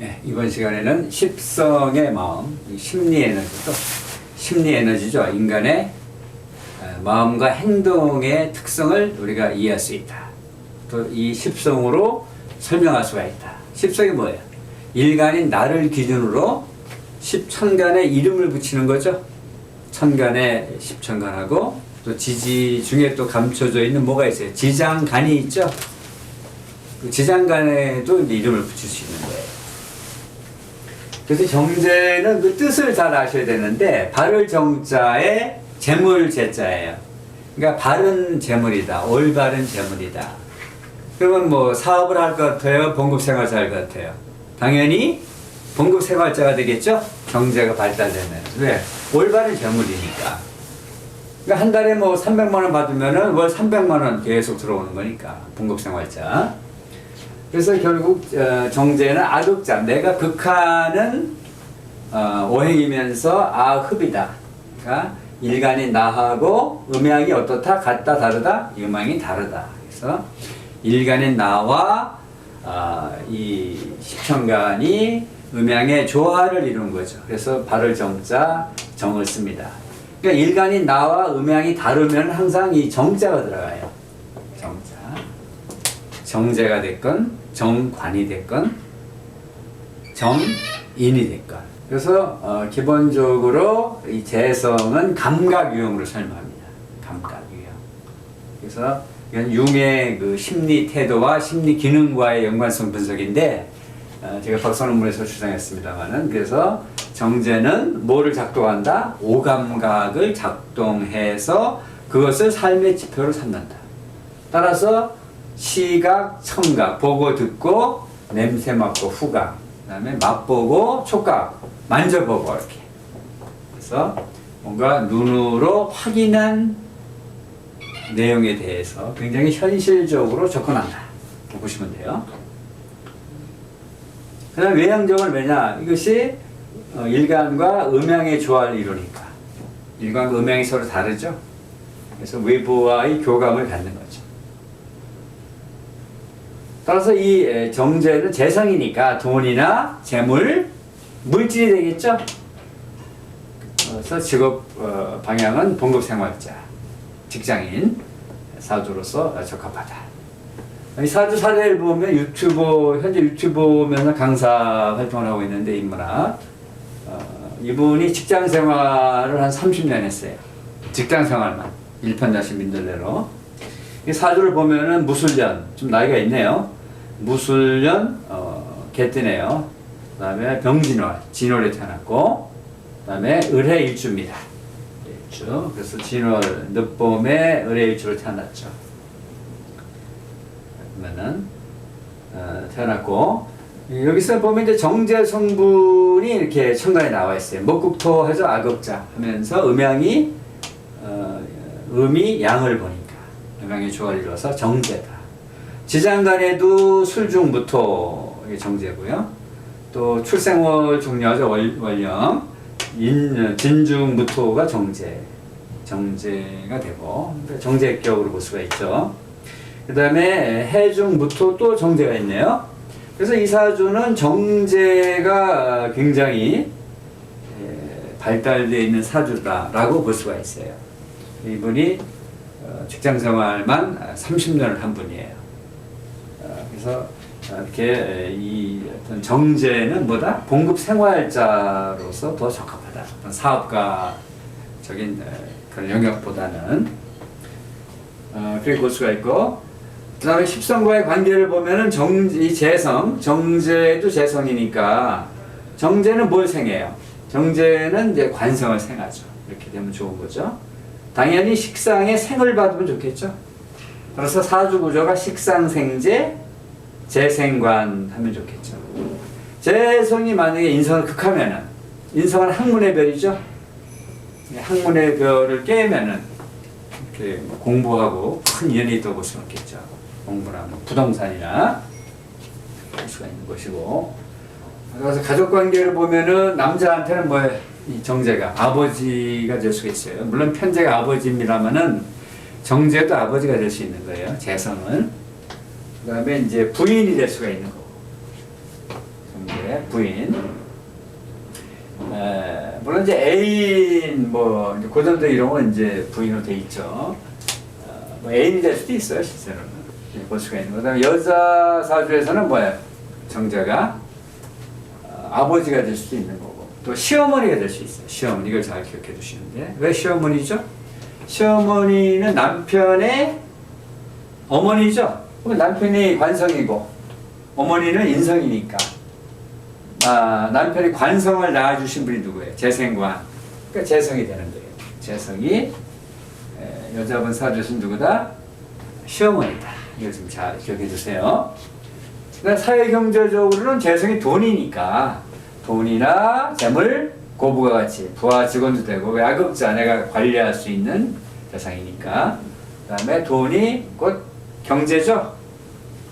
예, 이번 시간에는 십성의 마음, 이 심리 에너지도 심리 에너지죠. 인간의 어, 마음과 행동의 특성을 우리가 이해할 수 있다. 또 이 십성으로 설명할 수가 있다. 십성이 뭐예요? 일간인 나를 기준으로 십천간에 이름을 붙이는 거죠. 천간에 십천간하고 또 지지 중에 또 감춰져 있는 뭐가 있어요? 지장간이 있죠. 그 지장간에도 이름을 붙일 수 있는 거예요. 그래서 정제는 그 뜻을 잘 아셔야 되는데 바를 정자에 재물 제자예요. 그러니까 바른 재물이다. 올바른 재물이다. 그러면 뭐 사업을 할 것 같아요? 봉급 생활자 할것 같아요? 당연히 봉급 생활자가 되겠죠? 경제가 발달되면. 왜? 올바른 재물이니까. 그러니까 한 달에 뭐 300만 원 받으면은 월 300만 원 계속 들어오는 거니까. 봉급 생활자. 그래서 결국 어, 정제는 아극자. 내가 극하는 어, 오행이면서 아흡이다. 그러니까 일간이 나하고 음양이 어떻다? 같다 다르다? 음양이 다르다. 그래서 일간인 나와 아, 이 십천간이 음양의 조화를 이룬 거죠. 그래서 발을 정자 정을 씁니다. 그러니까 일간인 나와 음양이 다르면 항상 이 정자가 들어가요. 정자. 정제가 됐건 정관이 됐건 정인이 됐건. 그래서 어, 기본적으로 이 재성은 감각 유형으로 설명합니다. 감각 유형. 그래서 이건 융의 그 심리 태도와 심리 기능과의 연관성 분석인데 어, 제가 박사 논문에서 주장했습니다만은 그래서 정제는 뭐를 작동한다? 오감각을 작동해서 그것을 삶의 지표로 삼는다. 따라서 시각, 청각, 보고 듣고 냄새 맡고 후각, 그다음에 맛보고 촉각, 만져보고 이렇게. 그래서 뭔가 눈으로 확인한 내용에 대해서 굉장히 현실적으로 접근한다. 보시면 돼요. 그 다음 외향적은 왜냐? 이것이 어, 일간과 음양의 조화를 이루니까. 일간과 음양이 서로 다르죠? 그래서 외부와의 교감을 갖는 거죠. 따라서 이 에, 정제는 재성이니까 돈이나 재물, 물질이 되겠죠? 그래서 직업 어, 방향은 봉급 생활자. 직장인 사주로서 적합하다. 이 사주 사례를 보면 유튜브 현재 유튜브 보면서 강사 활동을 하고 있는데 인문학 어, 이분이 직장 생활을 한 30년 했어요. 직장 생활만 일편단심 민들레로 이 사주를 보면은 무술년 좀 나이가 있네요. 무술년 어, 개뜨네요. 그 다음에 병진월 진월에 태어났고 그 다음에 을해 일주입니다. 일주. 그래서 진월 늦봄에 을의 일주로 태어났죠. 그러면은 어, 태어났고 여기서 보면 이제 정제 성분이 이렇게 천간에 나와 있어요. 목국토 해서 악업자 하면서 음양이 어, 음이 양을 보니까 음양의 조화를 이루어서 정제다. 지장간에도 술중무토 이게 정제고요. 또 출생월 월, 월령 인, 진중무토가 정제, 정제가 되고 정제격으로 볼 수가 있죠. 그 다음에 해중무토 또 정제가 있네요. 그래서 이 사주는 정제가 굉장히 에, 발달되어 있는 사주다라고 볼 수가 있어요. 이분이 어, 직장 생활만 30년을 한 분이에요. 어, 그래서 이렇게 이 어떤 정제는 뭐다? 봉급 생활자로서 더 적합하다. 사업가적인 그런 영역보다는 어, 그렇게 볼 수가 있고 그 다음에 십성과의 관계를 보면은 정, 이 재성, 정제도 재성이니까 정제는 뭘 생해요? 정제는 이제 관성을 생하죠. 이렇게 되면 좋은 거죠. 당연히 식상에 생을 받으면 좋겠죠. 그래서 사주 구조가 식상생제, 재생관 하면 좋겠죠. 재성이 만약에 인성을 극하면은 인성은 학문의 별이죠. 학문의 별을 깨면은 이렇게 뭐 공부하고 큰 인연이 있다고 볼 수는 없겠죠. 공부나 뭐 부동산이나 할 수가 있는 것이고. 그래서 가족 관계를 보면은 남자한테는 뭐이 정제가 아버지가 될 수가 있어요. 물론 편제가 아버지입니다만은 정제도 아버지가 될 수 있는 거예요. 재성은. 그 다음에 이제 부인이 될 수가 있는 거고. 이제 부인. 에, 물론 이제 애인 뭐 고전도 이런 건 이제 부인으로 돼 있죠. 어, 뭐 애인이 될 수도 있어요 실제로는 예, 볼 수가 있는 거. 그 다음에 여자 사주에서는 뭐예요? 정자가 어, 아버지가 될 수도 있는 거고 또 시어머니가 될 수 있어요. 시어머니 이걸 잘 기억해 두시는데 왜 시어머니죠? 시어머니는 남편의 어머니죠. 남편이 관성이고 어머니는 인성이니까 아, 남편이 관성을 낳아주신 분이 누구예요? 재생관. 그러니까 재성이 되는 거예요. 재성이 에, 여자분 사주에서는 누구다? 시어머니다. 이거 좀잘 기억해 주세요. 그러니까 사회 경제적으로는 재성이 돈이니까 돈이나 재물, 고부가 같이 부하 직원도 되고 야급자 내가 관리할 수 있는 대상이니까 그 다음에 돈이 곧 경제죠.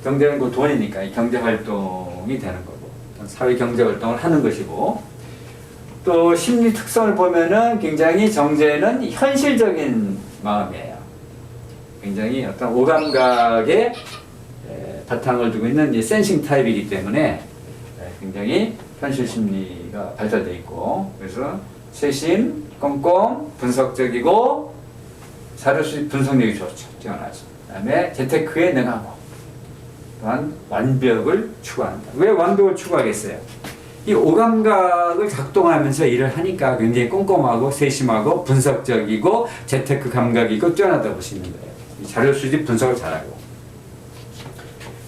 경제는 곧 돈이니까 이 경제 활동이 되는 거고 사회 경제 활동을 하는 것이고 또 심리 특성을 보면은 굉장히 정제는 현실적인 마음이에요. 굉장히 어떤 오감각에 에, 바탕을 두고 있는 이 센싱 타입이기 때문에 에, 굉장히 현실 심리가 발달돼 있고 그래서 세심, 꼼꼼, 분석적이고 사료 수집 분석력이 좋죠. 뛰어나죠. 그 다음에 재테크에 능하고 또한 완벽을 추구한다. 왜 완벽을 추구하겠어요? 이 오감각을 작동하면서 일을 하니까 굉장히 꼼꼼하고 세심하고 분석적이고 재테크 감각이 있고 뛰어나다고 볼수 있는 거예요. 이 자료 수집 분석을 잘하고.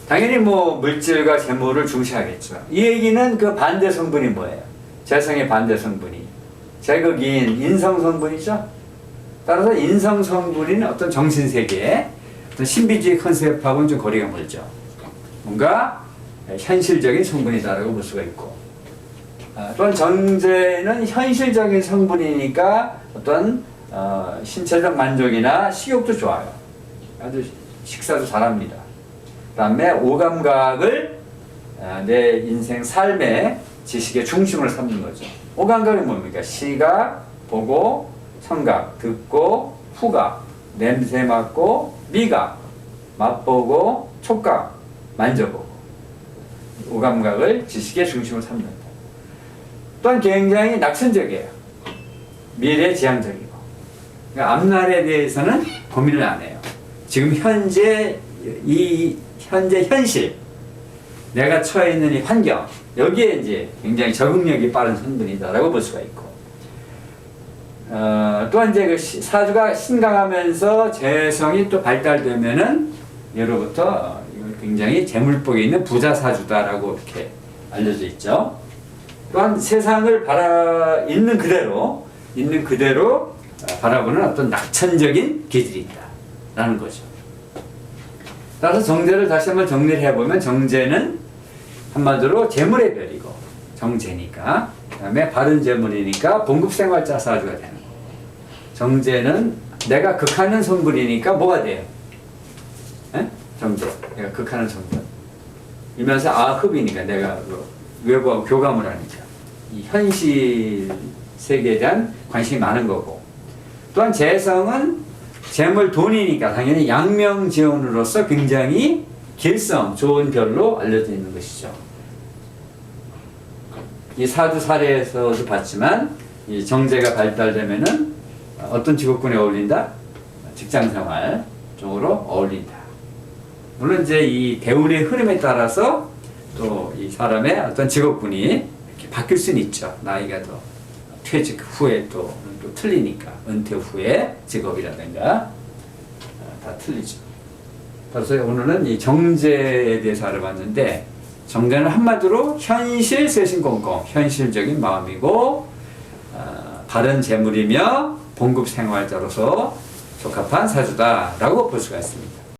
당연히 뭐 물질과 재물을 중시하겠죠. 이 얘기는 그 반대 성분이 뭐예요? 재성의 반대 성분이 제극인 인성 성분이죠. 따라서 인성 성분인 어떤 정신 세계, 신비주의 컨셉하고는 좀 거리가 멀죠. 뭔가 현실적인 성분이다라고 볼 수가 있고 아, 또한 정제는 현실적인 성분이니까 어떤 어, 신체적 만족이나 식욕도 좋아요. 아주 식사도 잘합니다. 그 다음에 오감각을 아, 내 인생 삶의 지식의 중심을 삼는 거죠. 오감각이 뭡니까? 시각, 보고, 청각, 듣고, 후각, 냄새 맡고, 미각, 맛보고, 촉각, 만져보고 오감각을 지식의 중심으로 삼는다. 또한 굉장히 낙천적이에요. 미래지향적이고 그러니까 앞날에 대해서는 고민을 안 해요. 지금 현재 이 현재 현실 내가 처해 있는 이 환경 여기에 이제 굉장히 적응력이 빠른 성분이다라고 볼 수가 있고 어, 또한 이제 그 시- 사주가 신강하면서 재성이 또 발달되면은 예로부터 굉장히 재물복에 있는 부자 사주다라고 이렇게 알려져 있죠. 또한 세상을 바라 있는 그대로 있는 그대로 어, 바라보는 어떤 낙천적인 기질이 있다라는 거죠. 따라서 정제를 다시 한번 정리를 해보면 정제는 한마디로 재물의 별이고 정제니까 그다음에 바른 재물이니까 봉급생활자 사주가 되는 정제는 내가 극하는 성분이니까 뭐가 돼요? 에? 정제 내가 극하는 성분 이면서 아흡이니까 내가 그 외부하고 교감을 하니까 이 현실 세계에 대한 관심이 많은 거고 또한 재성은 재물 돈이니까 당연히 양명지원으로서 굉장히 길성 좋은 별로 알려져 있는 것이죠. 이 사주 사례에서도 봤지만 이 정제가 발달되면은 어떤 직업군에 어울린다? 직장생활 쪽으로 어울린다. 물론 이제 이 대운의 흐름에 따라서 또 이 사람의 어떤 직업군이 이렇게 바뀔 수는 있죠. 나이가 더 퇴직 후에 또, 또 틀리니까 은퇴 후에 직업이라든가 어, 다 틀리죠. 그래서 오늘은 이 정제에 대해서 알아봤는데 정제는 한마디로 현실 세신 꼼꼼 현실적인 마음이고 어, 바른 재물이며 봉급 생활자로서 적합한 사주다라고 볼 수가 있습니다.